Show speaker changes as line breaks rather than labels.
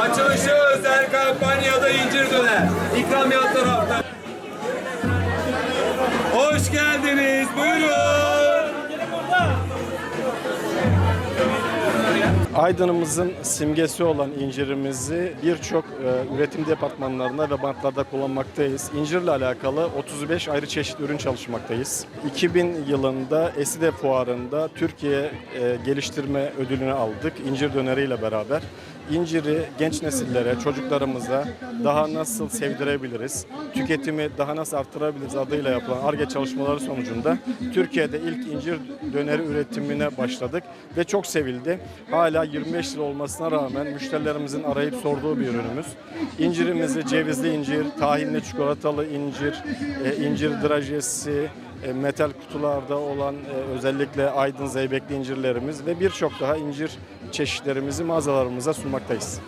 Açılışı özel kampanyada incir döner. İkramiyat taraftan. Hoş geldiniz. Buyurun. Aydın'ımızın simgesi olan incirimizi birçok e, üretim departmanlarında ve bantlarda kullanmaktayız. İncirle alakalı 35 ayrı çeşit ürün çalışmaktayız. 2000 yılında Eside Fuarı'nda Türkiye e, Geliştirme Ödülünü aldık incir döneriyle beraber. İnciri genç nesillere, çocuklarımıza daha nasıl sevdirebiliriz, tüketimi daha nasıl arttırabiliriz adıyla yapılan ARGE çalışmaları sonucunda Türkiye'de ilk incir döneri üretimine başladık ve çok sevildi. Hala 25 lira olmasına rağmen müşterilerimizin arayıp sorduğu bir ürünümüz. İncirimizi cevizli incir, tahinli çikolatalı incir, e, incir drajesi, e, metal kutularda olan e, özellikle aydın zeybekli incirlerimiz ve birçok daha incir çeşitlerimizi mağazalarımıza sunmaktayız.